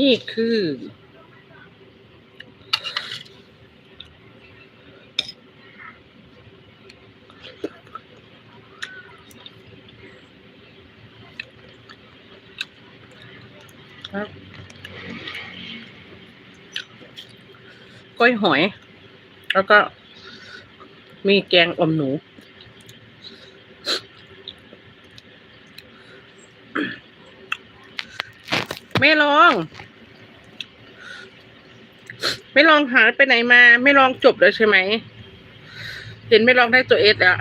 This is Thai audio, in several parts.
นี่คือ ครับก้อยหอย แล้วก็มีแกงอมหนู ไม่ลอง ไม่ลองหาไปไหนมา ไม่ลองจบเลยใช่ไหมเห็นไม่ลองได้ตัวเอสอะ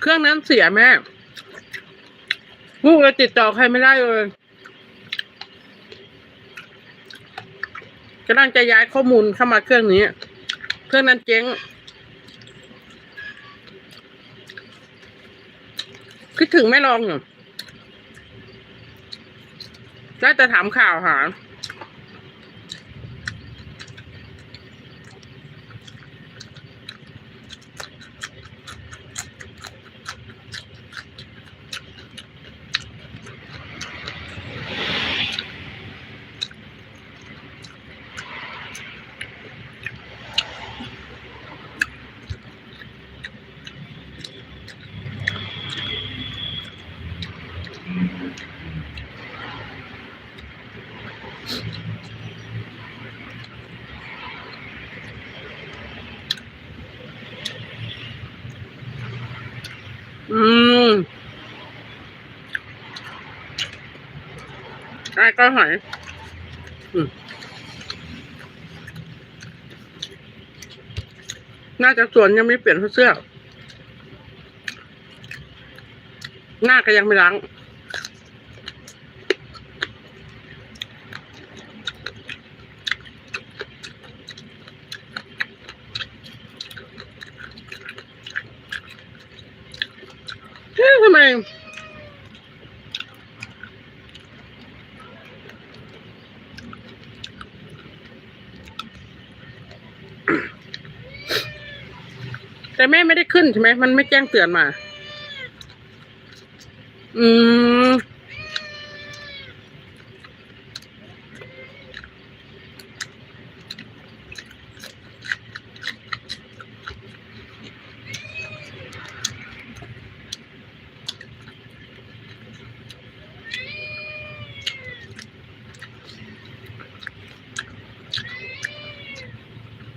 เครื่องนั้นเสียแม่ลูกเราติดต่อใครไม่ได้เลยำลังจะย้ายข้อมูลเข้ามาเครื่องนี้ เครื่องนั้นเจ๊ง คิดถึงไม่ลองอยู่ได้แต่ถามข่าวหา อืมไอ้ก็หอยอืมน่าจะสวนยังไม่เปลี่ยนเสื้อ หน้าก็ยังไม่ล้าง เอ๊ะทำไม แต่แม่ไม่ได้ขึ้นใช่ไหมมันไม่แจ้งเตือนมา อืม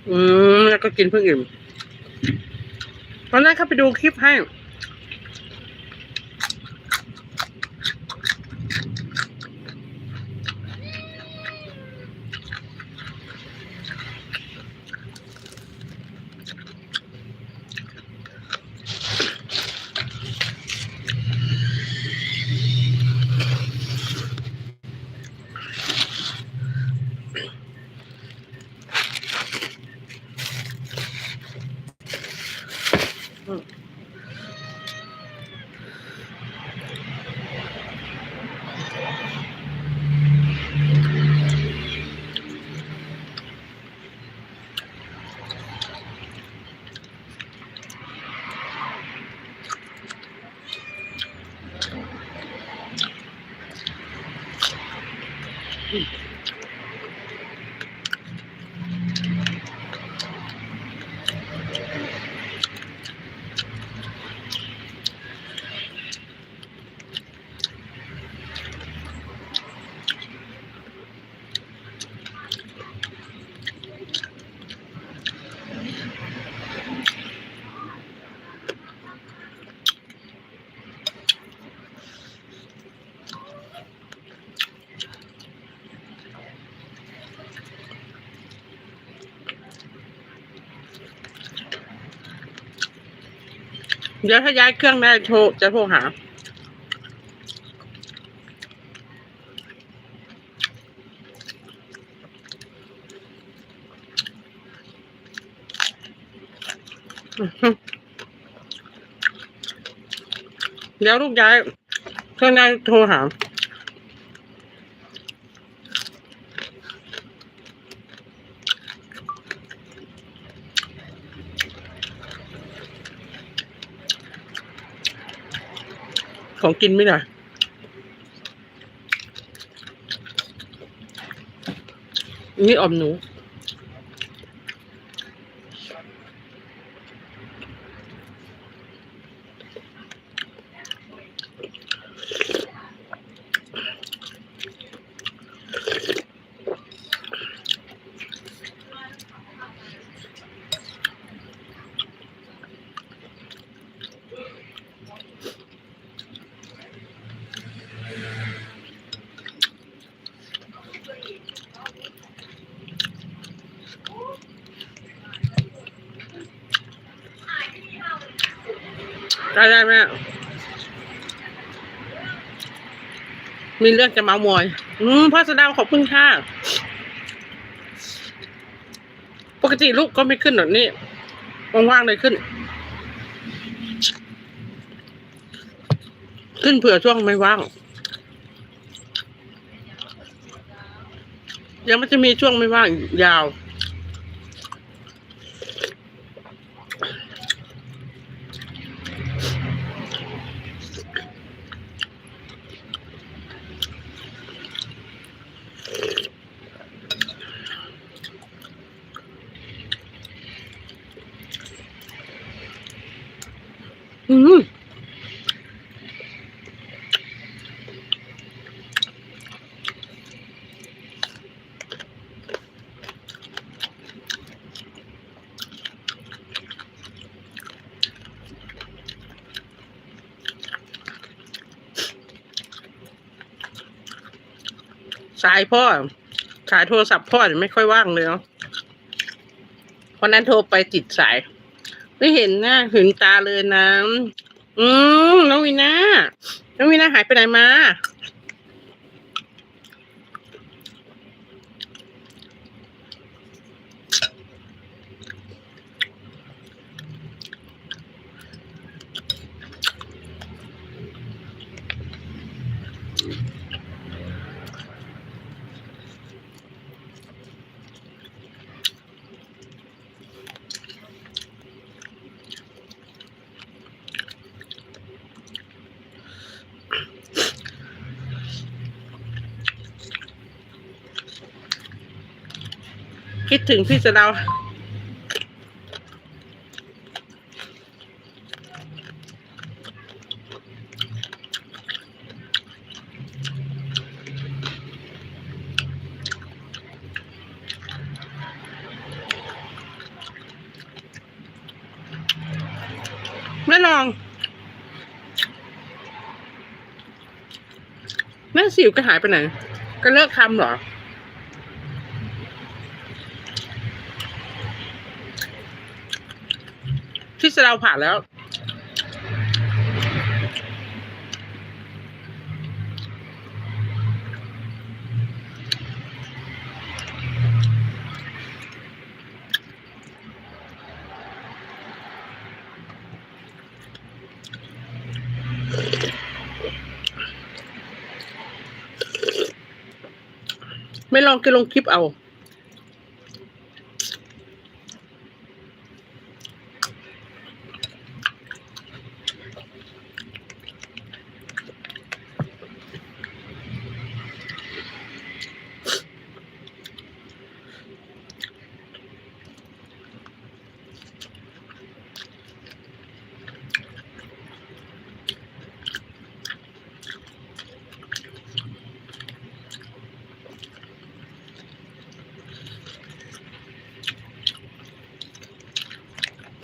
อืมแล้วก็กินเพิ่งอิ่ม ตอนแรกเข้าไปดูคลิปให้ เดี๋ยวถ้าย้ายเครื่องได้โทรจะโทรหา เดี๋ยวลูกย้ายเครื่องได้โทรหา ของกินไม่ได้นี่อมหนู ได้ได้แม่มีเรื่องจะเมามอย อืมพ่อสดาวขอบคุณค่ะ ปกติลูกก็ไม่ขึ้นแบบนี้ว่างๆเลยขึ้น ขึ้นเผื่อช่วงไม่ว่างยังมันจะมีช่วงไม่ว่างยาว อืมสายพ่อ สายโทรศัพท์พ่อไม่ค่อยว่างเลยเนาะวันนั้นโทรไปติดสาย ไม่เห็นหน้าเห็นตาเลยนะ อืมน้องวีนาน้องวีนาหายไปไหนมา คิดถึงพี่สะเดาแม่ลอง แม่สิวก็หายไปไหน ก็เลิกทำเหรอ ที่สะเดาผ่านแล้ว ไม่ลองก็ลงคลิปเอา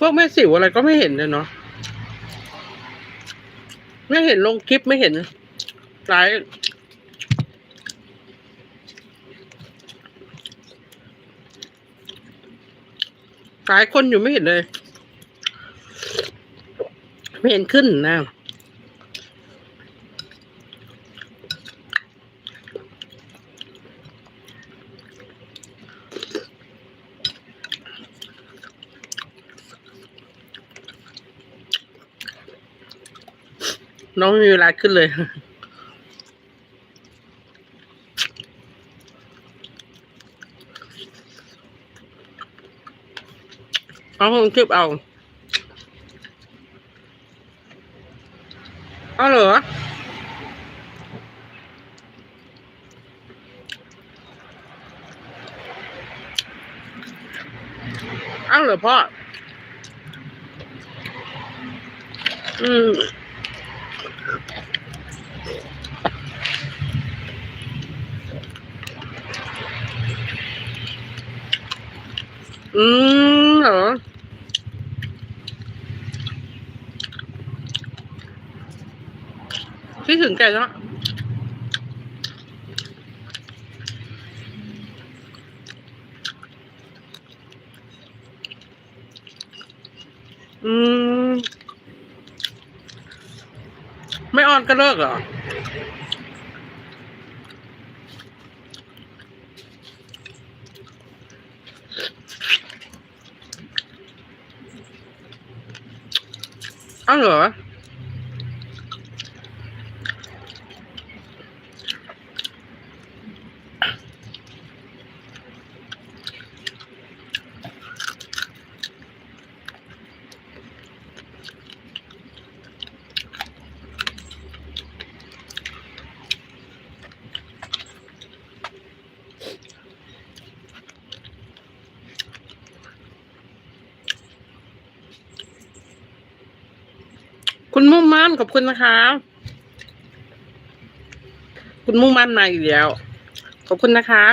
วกแม่สิวอะไรก็ไม่เห็นเลยเนาะไม่เห็นลงคลิปไม่เห็นไลฟ์หลายคนอยู่ไม่เห็นเลย ไม่เห็นขึ้นนะ น้องมีเวลาขึ้นเลย เอาผมคลิปเอา เอาเหรอเอาเหรอพ่อ อืม อืมเหรอคิดถึงแกเนาะอืม ไม่ออนก็เลิกเหรอ อ้าวเหรอ คุณมุ่งมั่น ขอบคุณนะคะ คุณมุ่งมั่นมาอีกแล้ว ขอบคุณนะคะ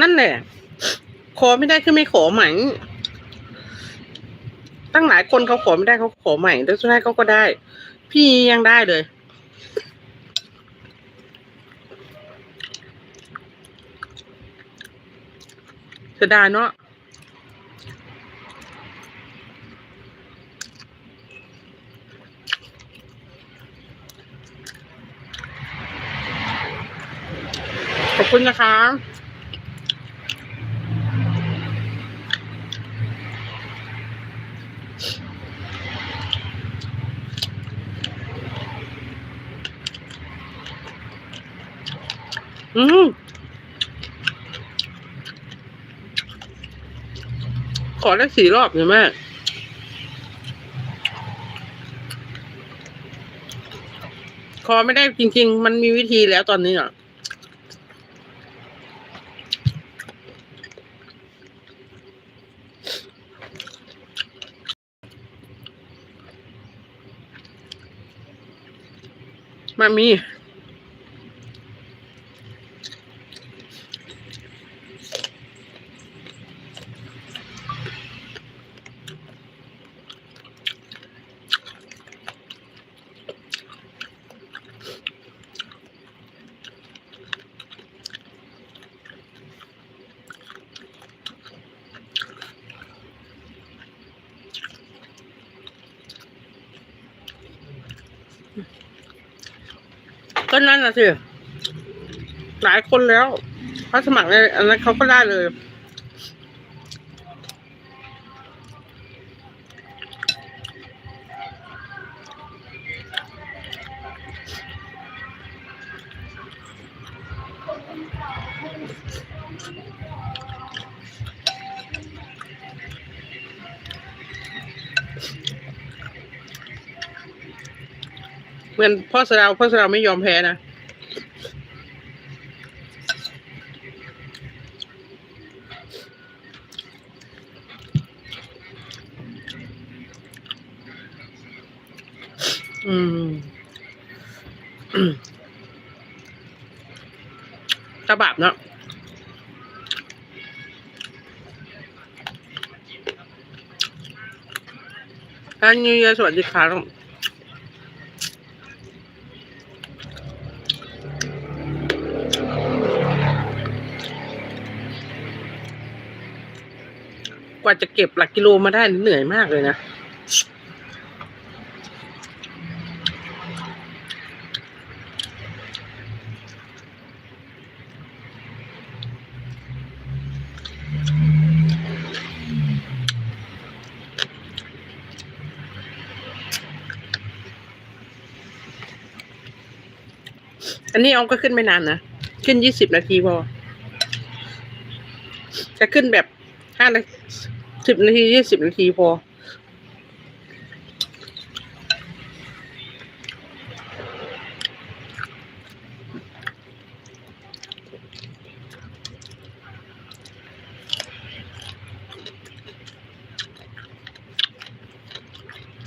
นั่นแหละ ขอไม่ได้คือไม่ขอใหม่ตั้งหลายคนเขาขอไม่ได้เขาขอใหม่แล้วสุดท้ายเขาก็ได้ พี่ยังได้เลย เสียดายเนาะขอบคุณนะคะ อืมขอได้สี่รอบใช่ไหมขอไม่ได้จริง ๆ มันมีวิธีแล้วตอนนี้อะมามี ก็นั่นน่ะสิหลายคนแล้วเขาสมัครในอันนั้นเขาก็ได้เลย มือนพ่อสะดาวพ่อสะดาวไม่ยอมแพ้นะอืมตาบาปเนาะท่านยูยสวัสดีครับ กว่าจะเก็บหลักกิโลมาได้เหนื่อยมากเลยนะอันนี้เอมก็ขึ้นไม่นานนะ ขึ้นยี่สิบนาทีพอจะขึ้นแบบห้านาที สิบนาทียี่สิบนาทีพอ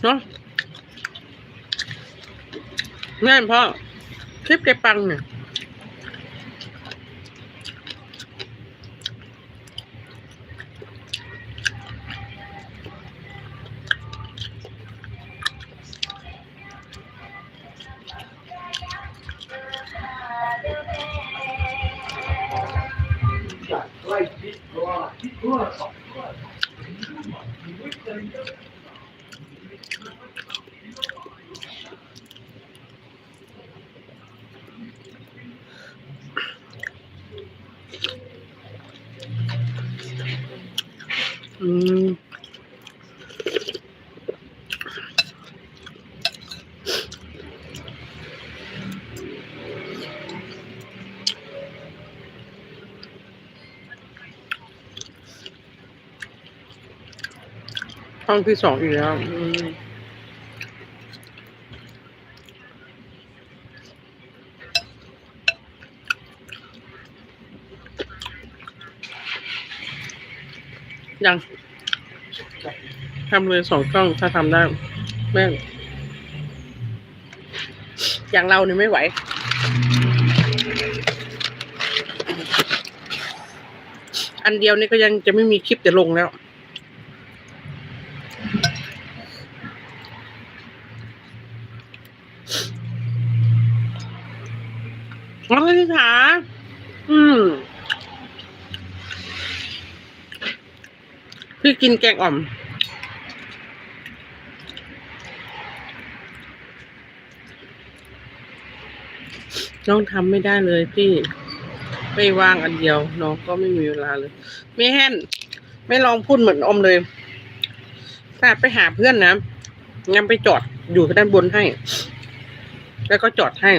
เนาะแม่นพ่อคลิปแกปังเนี่ย อืมห้องที่สองอีกแล้วอืม ยังทำเลยสองกล้องถ้าทำได้แม่งอย่างเราเนี่ยไม่ไหว อันเดียวนี่ก็ยังจะไม่มีคลิปจะลงแล้ว อ๋อพี่ขาอืม พี่กินแกงอ่อม น้องทำไม่ได้เลยพี่ ไม่ว่างอันเดียว น้องก็ไม่มีเวลาเลย ไม่แห่นไม่ลองพูดเหมือนอมเลยถ้าไปหาเพื่อนนะงั้นไปจอดอยู่ด้านบนให้ แล้วก็จอดให้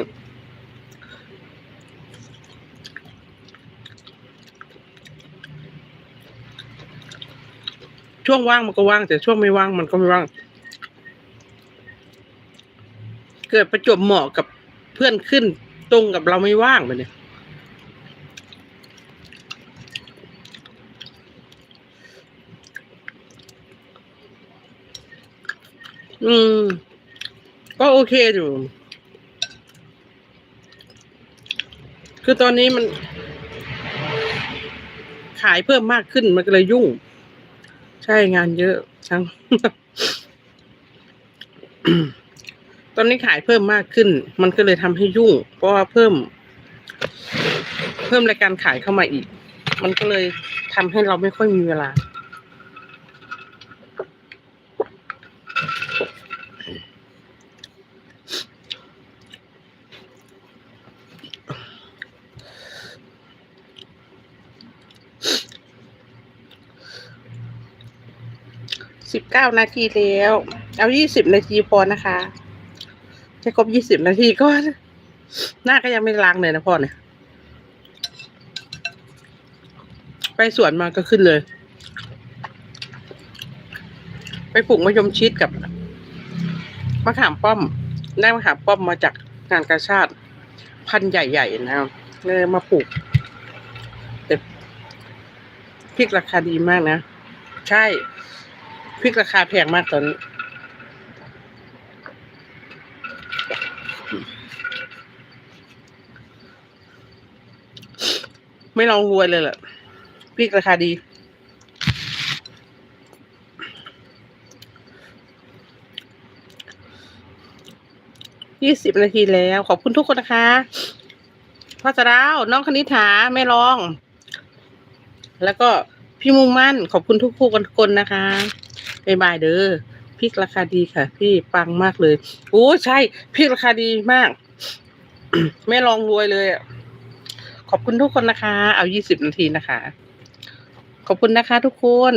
ช่วงว่างมันก็ว่าง แต่ช่วงไม่ว่างมันก็ไม่ว่าง เกิดประจวบเหมาะกับเพื่อนขึ้นตรงกับเราไม่ว่างไปเนี่ยอืม ก็โอเคอยู่ คือตอนนี้มัน ขายเพิ่มมากขึ้นมันก็เลยยุ่ง ใช่งานเยอะช่างตอนนี้ขายเพิ่มมากขึ้น มันก็เลยทำให้ยุ่ง เพราะว่าเพิ่ม เพิ่มรายการขายเข้ามาอีก มันก็เลยทำให้เราไม่ค่อยมีเวลา สิบเก้านาทีแล้ว เอายี่สิบนาทีพอนะคะ จะครบยี่สิบนาทีก็ หน้าก็ยังไม่ล้างเลยนะพ่อเนี่ย ไปสวนมาก็ขึ้นเลย ไปปลูกมะยมชิดกับมะขามป้อม ได้มะขามป้อมมาจากงานกาชาติ พันใหญ่ๆนะครับเลยมาปลูกแต่พริกราคาดีมากนะ ใช่ พริกราคาแพงมากตอนนี้ไม่ลองรวยเลยแหละพริกราคาดี ยี่สิบนาทีแล้ว ขอบคุณทุกคนนะคะพ่อจะดาวน้องคณิษฐาแม่รอง แล้วก็พี่มุ่งมั่น ขอบคุณทุกคนนะคะ บายบายเด้อพริกราคาดีค่ะ พี่ปังมากเลยโอ้ใช่พริกราคาดีมากไม่ลองรวยเลยขอบคุณทุกคนนะคะ เอายี่สิบนาทีนะคะ ขอบคุณนะคะทุกคน